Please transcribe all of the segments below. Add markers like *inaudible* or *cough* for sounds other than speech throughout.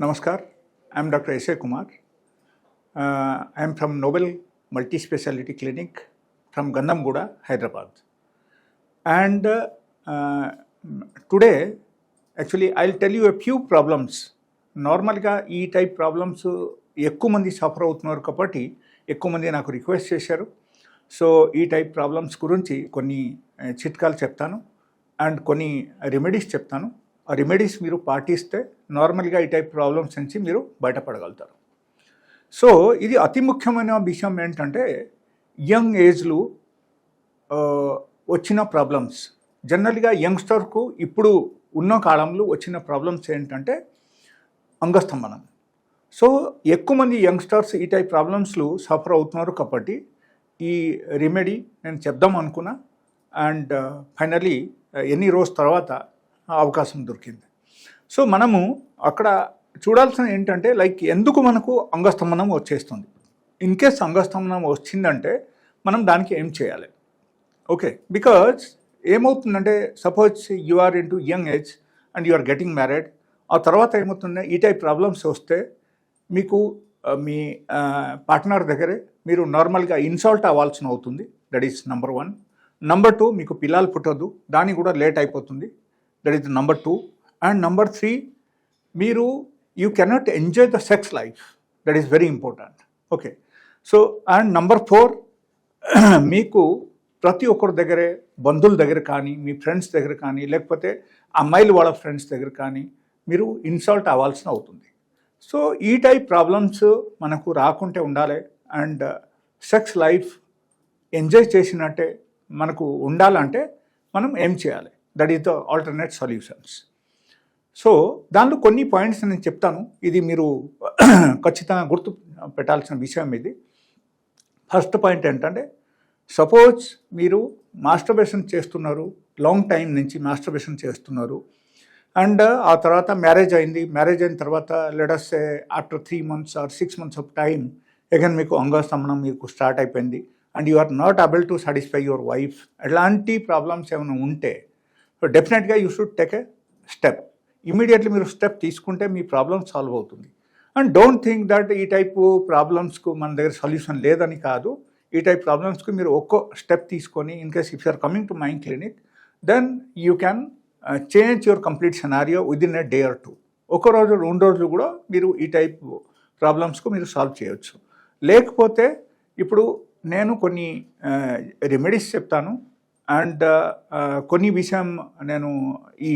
Namaskar, I am Dr. S.A. Kumar. Uh, I am from Nobel Multi Speciality Clinic from Gandamguda, Hyderabad. And uh, uh, today, actually, I'll tell you a few problems. నార్మల్గా ఈ type problems ఎక్కువ మంది suffer అవుతున్నారు కాబట్టి ఎక్కువ మంది నాకు request చేశారు సో ఈ టైప్ ప్రాబ్లమ్స్ గురించి కొన్ని ఆ, చిట్కాలు చెప్తాను అండ్ కొన్ని రెమెడీస్ చెప్తాను ఆ రెమెడీస్ మీరు పాటిస్తే నార్మల్గా ఈ టైప్ ప్రాబ్లమ్స్ నుంచి మీరు బయటపడగలుగుతారు. సో ఇది అతి ముఖ్యమైన విషయం ఏంటంటే యంగ్ ఏజ్లు వచ్చిన ప్రాబ్లమ్స్ జనరల్గా యంగ్స్టర్కు ఇప్పుడు ఉన్న కాలంలో వచ్చిన ప్రాబ్లమ్స్ ఏంటంటే అంగస్తంభనం. సో ఎక్కువ మంది యంగ్స్టర్స్ ఈ టైప్ ప్రాబ్లమ్స్లు సఫర్ అవుతున్నారు కాబట్టి ఈ రెమెడీ నేను చెప్దాం అనుకున్నా. అండ్ ఫైనలీ uh, ఎన్ని రోజు తర్వాత అవకాశం దొరికింది. సో మనము అక్కడ చూడాల్సిన ఏంటంటే లైక్ ఎందుకు మనకు అంగస్తంభనం వచ్చేస్తుంది? ఇన్ కేస్ అంగస్తంభనం వచ్చిందంటే మనం దానికి ఏం చేయాలి? ఓకే బికాజ్ ఏమవుతుందంటే suppose you are in to young age and you are getting married ఆ తర్వాత ఏమవుతుందంటే ఈ టైప్ ప్రాబ్లమ్స్ వస్తే మీకు మీ పార్ట్నర్ దగ్గరే మీరు నార్మల్గా ఇన్సల్ట్ అవ్వాల్సిన అవుతుంది. That is number one. Number two మీకు పిల్లలు పుట్టద్దు. దానికి కూడా లేట్ అయిపోతుంది. That is number two and number three మీరు you cannot enjoy the sex life that is very important okay so and number four మీకు ప్రతి ఒక్కరి దగ్గరే బంధువుల దగ్గర కానీ మీ ఫ్రెండ్స్ దగ్గర కానీ లేకపోతే అమ్మాయిలు వాళ్ళ ఫ్రెండ్స్ దగ్గర కానీ మీరు ఇన్సల్ట్ అవ్వాల్సిన అవుతుంది. సో ఈ టైప్ ప్రాబ్లమ్స్ మనకు రాకుంటే ఉండాలి. అండ్ సెక్స్ లైఫ్ ఎంజాయ్ చేసినట్టే మనకు ఉండాలంటే మనం ఏం చేయాలి? That is the alternate solutions so దానిలో కొన్ని పాయింట్స్ నేను చెప్తాను. ఇది మీరు *clears throat* ఖచ్చితంగా గుర్తు పెట్టాల్సిన విషయం ఇది. ఫస్ట్ పాయింట్ ఏంటంటే సపోజ్ మీరు మాస్టర్బేషన్ చేస్తున్నారు లాంగ్ టైం నుంచి మాస్టర్బేషన్ చేస్తున్నారు. అండ్ ఆ తర్వాత మ్యారేజ్ అయింది. మ్యారేజ్ అయిన తర్వాత let's after three months or six months of time again మీకు అంగస్తంభనం మీకు స్టార్ట్ అయిపోయింది. And you are not able to satisfy your wife ఎలాంటి ప్రాబ్లమ్స్ ఏమైనా ఉంటే సో డెఫినెట్గా you should take a step immediately మీరు స్టెప్ తీసుకుంటే మీ ప్రాబ్లమ్ సాల్వ్ అవుతుంది. అండ్ డోంట్ థింక్ దట్ ఈ టైపు ప్రాబ్లమ్స్కు మన దగ్గర సొల్యూషన్ లేదని కాదు. ఈ టైప్ ప్రాబ్లమ్స్కి మీరు ఒక్కో స్టెప్ తీసుకొని in case if you're coming to my clinic then you can change your complete scenario with in a day or two ఒక రోజు రెండు రోజులు కూడా మీరు ఈ టైప్ ప్రాబ్లమ్స్కు మీరు సాల్వ్ చేయొచ్చు. లేకపోతే ఇప్పుడు నేను కొన్ని uh, రెమెడీస్ చెప్తాను. అండ్ కొన్ని విషయం నేను ఈ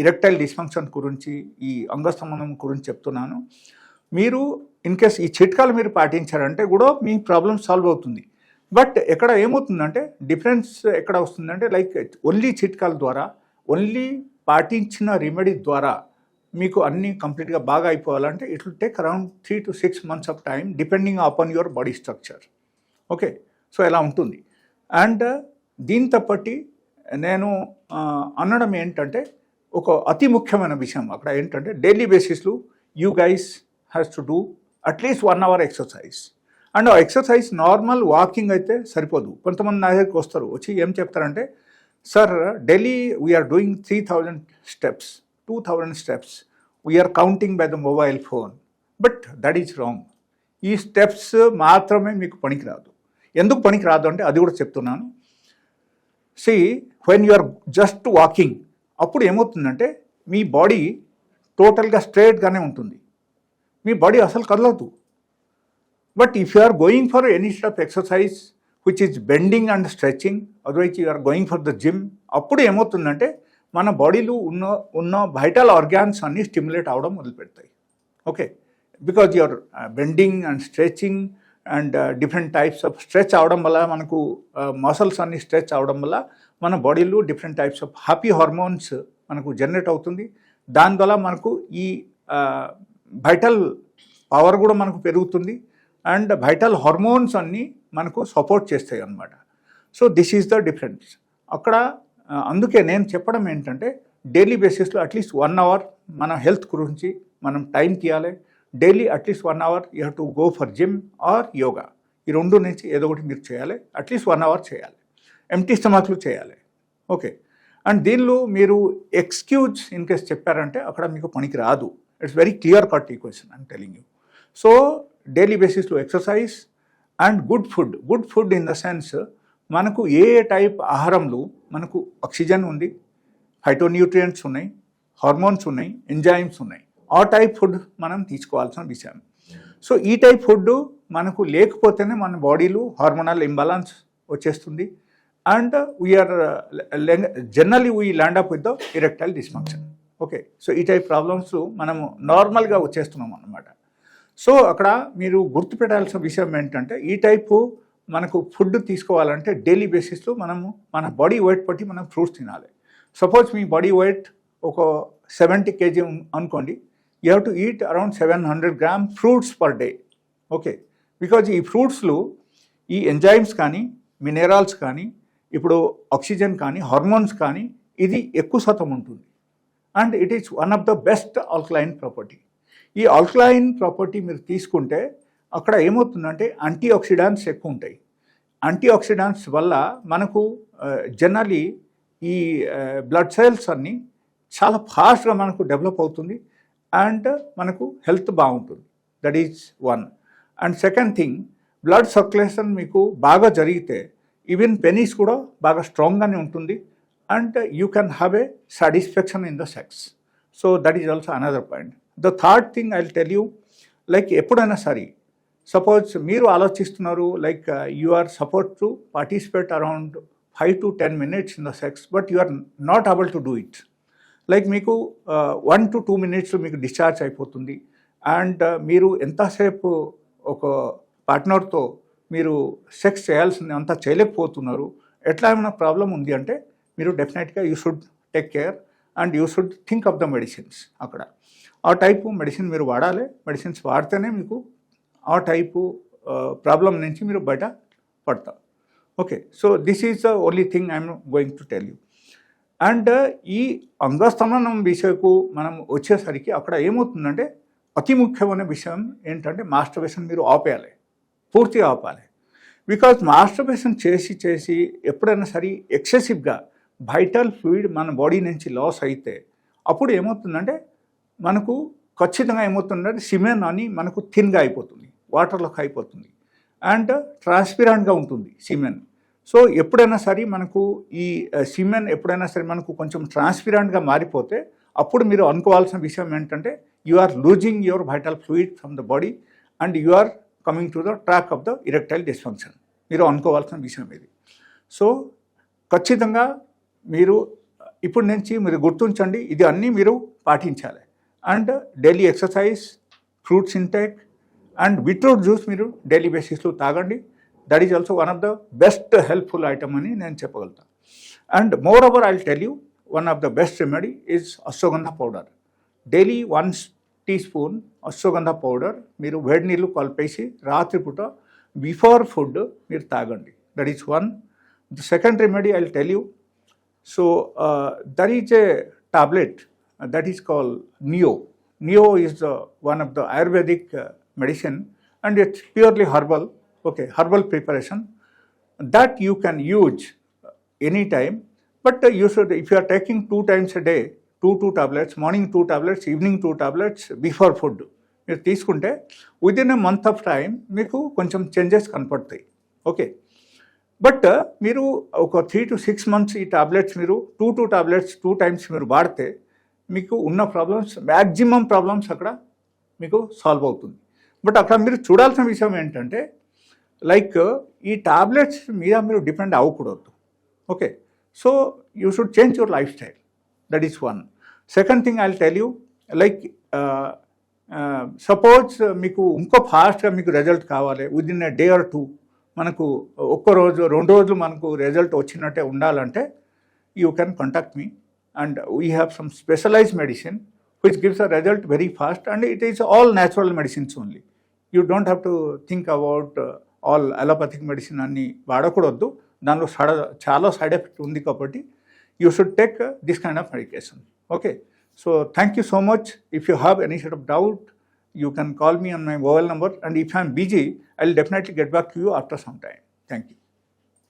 ఇరెక్టైల్ డిస్ఫంక్షన్ గురించి ఈ అంగస్తంభనం గురించి చెప్తున్నాను. మీరు ఇన్ కేస్ ఈ చిట్కాలు మీరు పాటించారంటే కూడా మీ ప్రాబ్లమ్ సాల్వ్ అవుతుంది. బట్ ఎక్కడ ఏమవుతుందంటే డిఫరెన్స్ ఎక్కడ వస్తుందంటే లైక్ ఓన్లీ చిట్కాల ద్వారా ఓన్లీ పాటించిన రెమెడీ ద్వారా మీకు అన్నీ కంప్లీట్గా బాగా అయిపోవాలంటే it will take around three to six months of time depending upon your body structure. Okay? So ఎలా ఉంటుంది? అండ్ దీంతో పట్టి నేను అనడం ఏంటంటే ఒక అతి ముఖ్యమైన విషయం అక్కడ ఏంటంటే డైలీ బేసిస్లో you guys has to do at least one hour exercise. And ఆ ఎక్సర్సైజ్ నార్మల్ వాకింగ్ అయితే సరిపోదు. కొంతమంది నా దగ్గరికి వస్తారు వచ్చి ఏం చెప్తారంటే sir daily we're doing three thousand steps two thousand steps we're counting by the mobile phone but that is wrong ఈ స్టెప్స్ మాత్రమే మీకు పనికిరాదు. ఎందుకు పనికిరాదు అంటే అది కూడా చెప్తున్నాను. See when you are just walking అప్పుడు ఏమవుతుందంటే మీ బాడీ టోటల్గా స్ట్రేట్గానే ఉంటుంది. మీ బాడీ అసలు కదలదు. But if you are going for any of exercise which is bending and stretching otherwise you are going for the gym అప్పుడు ఏమవుతుందంటే మన బాడీలో ఉన్న ఉన్న వైటల్ ఆర్గాన్స్ అన్నీ స్టిమ్యులేట్ అవడం మొదలు పెడతాయి okay because your bending and stretching and different types of stretch అవడం వల్ల మనకు uh, మసల్స్ అన్ని స్ట్రెచ్ అవడం వల్ల మన బాడీలో different types of happy hormones మనకు జనరేట్ అవుతుంది. దాని ద్వారా మనకు ఈ uh, వైటల్ పవర్ కూడా మనకు పెరుగుతుంది. అండ్ వైటల్ హార్మోన్స్ అన్నీ మనకు సపోర్ట్ చేస్తాయి అన్నమాట. So this is the difference అక్కడ uh, అందుకే నేను చెప్పడం ఏంటంటే డైలీ బేసిస్లో అట్లీస్ట్ వన్ అవర్ మన హెల్త్ గురించి మనం టైం తీయాలి. Daily at least one hour you have to go for gym or yoga. ఈ రెండు నుంచి ఏదో ఒకటి మీరు చేయాలి. అట్లీస్ట్ వన్ అవర్ చేయాలి. ఎంటీ స్టమక్లు చేయాలి. ఓకే. అండ్ దీనిలో మీరు ఎక్స్క్యూజ్ ఇన్ కేస్ చెప్పారంటే అక్కడ మీకు పనికి రాదు. ఇట్స్ వెరీ క్లియర్ కట్ ఈ question telling telling you so daily బేసిస్లో exercise and good food good food in the sense మనకు ఏ టైప్ ఆహారంలో మనకు ఆక్సిజన్ ఉంది ఫైటోన్యూట్రియంట్స్ ఉన్నాయి హార్మోన్స్ ఉన్నాయి ఎంజైమ్స్ ఉన్నాయి. ఆ టైప్ ఫుడ్ మనం తీసుకోవాల్సిన విషయం. సో ఈ టైప్ ఫుడ్ మనకు లేకపోతేనే మన బాడీలో హార్మోనల్ ఇంబాలన్స్ వచ్చేస్తుంది. And we're generally we land up with the erectile dysfunction okay so ఈ టైప్ ప్రాబ్లమ్స్ మనము నార్మల్గా వచ్చేస్తున్నాం అన్నమాట. సో అక్కడ మీరు గుర్తుపెట్టాల్సిన విషయం ఏంటంటే ఈ టైపు మనకు ఫుడ్ తీసుకోవాలంటే డైలీ బేసిస్లో మనము మన బాడీ వెయిట్ బట్టి మనం ఫ్రూట్స్ తినాలి. సపోజ్ మీ బాడీ వెయిట్ ఒక సెవెంటీ కేజీ అనుకోండి. You have to eat around seven hundred gram fruits per day okay because ఈ ఫ్రూట్స్లో ఈ ఎంజైమ్స్ కానీ మినరల్స్ కానీ ఇప్పుడు ఆక్సిజన్ కానీ హార్మోన్స్ కానీ ఇది ఎక్కువ శాతం ఉంటుంది. And it is one of the best alkaline property ఈ ఆల్కలైన్ ప్రాపర్టీ మీరు తీసుకుంటే అక్కడ ఏమవుతుందంటే యాంటీ ఆక్సిడెంట్స్ ఎక్కువ ఉంటాయి. యాంటీ ఆక్సిడెంట్స్ వల్ల మనకు జనరలీ ఈ బ్లడ్ సెల్స్ అన్నీ చాలా ఫాస్ట్గా మనకు డెవలప్ అవుతుంది. అండ్ మనకు హెల్త్ బాగుంటుంది. That is one and second thing blood circulation మీకు బాగా జరిగితే ఈవెన్ పెనీస్ కూడా బాగా స్ట్రాంగ్గానే ఉంటుంది. And you can have a satisfaction in the sex so that is also another point the third thing I tell you like ఎప్పుడైనా సరే suppose మీరు ఆలోచిస్తున్నారు like you are support to participate around five to ten minutes in the sex but you are not able to do it like మీకు one to two minutes మీకు discharge అయిపోతుంది. And uh, మీరు ఎంతసేపు ఒక పార్ట్నర్తో మీరు sex చేయాల్సింది అంతా చేయలేకపోతున్నారు. ఎట్లా ఏమైనా ప్రాబ్లం ఉంది అంటే మీరు డెఫినెట్గా you should take care and you should think of the medicines అక్కడ. ఆ టైపు మెడిసిన్ మీరు వాడాలి. మెడిసిన్స్ వాడితేనే మీకు ఆ టైపు ప్రాబ్లం uh, నుంచి మీరు బయట పడతారు. Okay so this is the only thing I'm going to tell you and ఈ అంగస్తమనం విషయకు మనం వచ్చేసరికి అక్కడ ఏమవుతుందంటే అతి ముఖ్యమైన విషయం ఏంటంటే మాస్టర్బేషన్ మీరు ఆపేయాలి. పూర్తిగా ఆపాలి. బికాజ్ మాస్టర్బేషన్ చేసి చేసి ఎప్పుడైనా సరే ఎక్సెసివ్గా వైటల్ ఫ్లూయిడ్ మన బాడీ నుంచి లాస్ అయితే అప్పుడు ఏమవుతుందంటే మనకు ఖచ్చితంగా ఏమవుతుందంటే సిమెన్ అని మనకు థిన్గా అయిపోతుంది. వాటర్లోకి అయిపోతుంది. అండ్ ట్రాన్స్పిరెంట్గా ఉంటుంది సిమెన్ సో ఎప్పుడైనా సరే మనకు ఈ సిమెన్ ఎప్పుడైనా సరే మనకు కొంచెం ట్రాన్స్పిరెంట్గా మారిపోతే అప్పుడు మీరు అనుకోవాల్సిన విషయం ఏంటంటే you are losing your vital fluid from the body and you are coming to the track of the erectile dysfunction మీరు అనుకోవాల్సిన విషయం ఇది. సో ఖచ్చితంగా మీరు ఇప్పటి నుంచి మీరు గుర్తుంచండి ఇది అన్నీ మీరు పాటించాలి. And daily exercise fruits intake and beetroot juice మీరు డైలీ బేసిస్లో తాగండి. That is also one of the best helpful item అని నేను చెప్పగలుగుతాను and moreover I tell you one of the best remedy is ashwagandha powder daily one teaspoon ashwagandha powder మీరు వేడి నీళ్ళు కలిపేసి రాత్రిపూట బిఫోర్ ఫుడ్ మీరు తాగండి. That is one the second remedy I tell you so there is a tablet that is call Neo Neo is the one of the ayurvedic medicine and it's purely herbal okay, herbal preparation that you can use anytime. But uh, you should, if you are taking two times a day, two two tablets, morning two tablets, evening two tablets before food, మీరు తీసుకుంటే within a month of time మీకు కొంచెం changes కనపడతాయి okay but మీరు ఒక three to six months ఈ tablets మీరు two two tablets two times మీరు వాడితే మీకు ఉన్న ప్రాబ్లమ్స్ మ్యాక్సిమం ప్రాబ్లమ్స్ అక్కడ మీకు సాల్వ్ అవుతుంది బట్ అక్కడ మీరు చూడాల్సిన విషయం ఏంటంటే లైక్ ఈ టాబ్లెట్స్ మీద మీరు డిపెండ్ అవ్వకూడదు. Okay so you should change your lifestyle that is one second thing I tell you like suppose మీకు ఇంకో ఫాస్ట్గా మీకు రిజల్ట్ కావాలి. Within a day or two మనకు ఒక్క రోజు రెండు రోజులు మనకు రిజల్ట్ వచ్చినట్టే ఉండాలంటే you can contact me and we have some specialize medicine which gives a result very fast and it is all natural medicines only you don't have to think about all allopathic medicine అన్నీ వాడకూడదు. దానిలో సడ చాలా side effect ఉంది కాబట్టి you should take this kind of medication okay so thank you so much if you have any set of doubt you can call me on my mobile number and if I'm busy I will definitely get back to you after some time thank you